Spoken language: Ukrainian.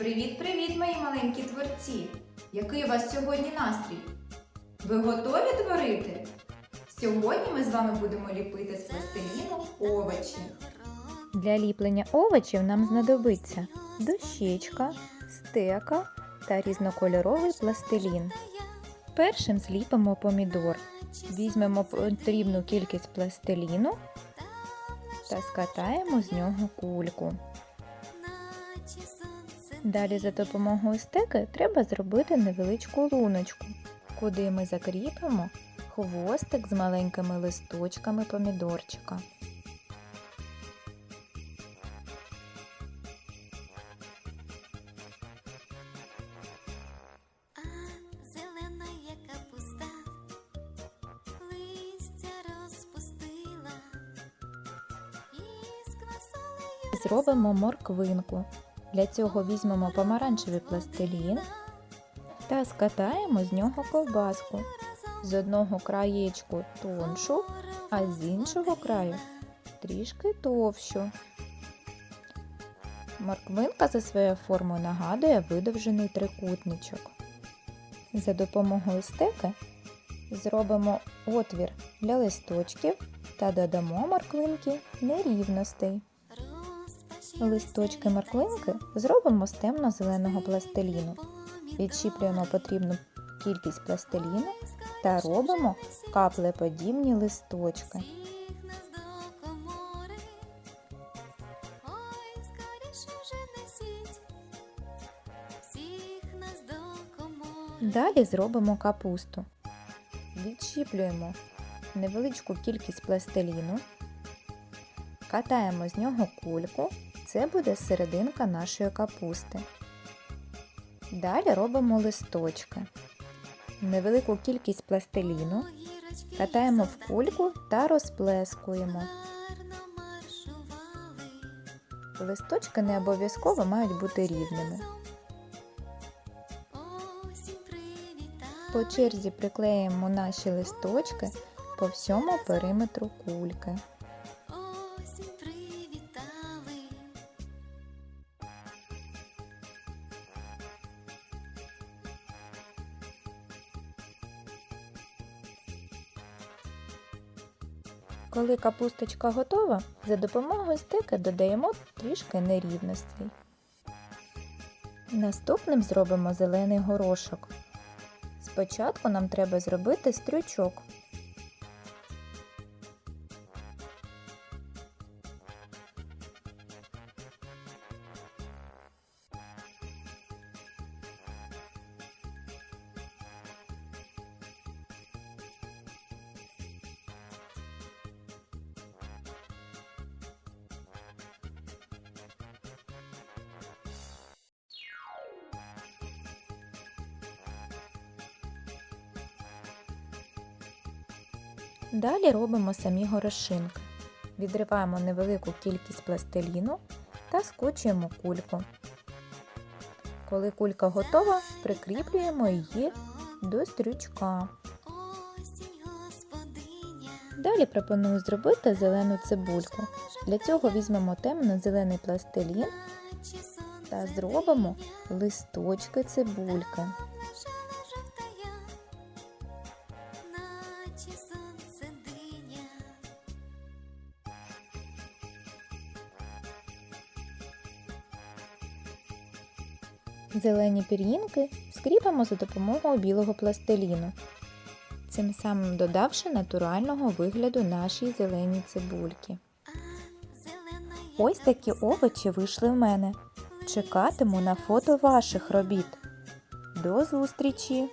Привіт-привіт, мої маленькі творці! Який у вас сьогодні настрій? Ви готові творити? Сьогодні ми з вами будемо ліпити з пластиліну овочі. Для ліплення овочів нам знадобиться дощечка, стека та різнокольоровий пластилін. Першим зліпимо помідор. Візьмемо потрібну кількість пластиліну та скатаємо з нього кульку. Далі за допомогою стеки треба зробити невеличку луночку, куди ми закріпимо хвостик з маленькими листочками помідорчика. Зробимо морквинку. Для цього візьмемо помаранчевий пластилін та скатаємо з нього ковбаску. З одного краєчку тоншу, а з іншого краю трішки товщу. Морквинка за своєю формою нагадує видовжений трикутничок. За допомогою стеки зробимо отвір для листочків та додамо морквинки нерівностей. Листочки морквинки зробимо з темно-зеленого пластиліну. Відчіплюємо потрібну кількість пластиліну та робимо каплеподібні листочки. Далі зробимо капусту. Відчіплюємо невеличку кількість пластиліну, катаємо з нього кульку. Це буде серединка нашої капусти. Далі робимо листочки. Невелику кількість пластиліну катаємо в кульку та розплескуємо. Листочки не обов'язково мають бути рівними. По черзі приклеїмо наші листочки по всьому периметру кульки. Коли капусточка готова, за допомогою стики додаємо трішки нерівностей. Наступним зробимо зелений горошок. Спочатку нам треба зробити стрючок. Далі робимо самі горошинки. Відриваємо невелику кількість пластиліну та скочуємо кульку. Коли кулька готова, прикріплюємо її до стрючка. Далі пропоную зробити зелену цибульку. Для цього візьмемо темно-зелений пластилін та зробимо листочки цибульки. Зелені пір'їнки скріпимо за допомогою білого пластиліну, цим самим додавши натурального вигляду нашій зеленій цибульки. Ось такі овочі вийшли в мене. Чекатиму на фото ваших робіт. До зустрічі!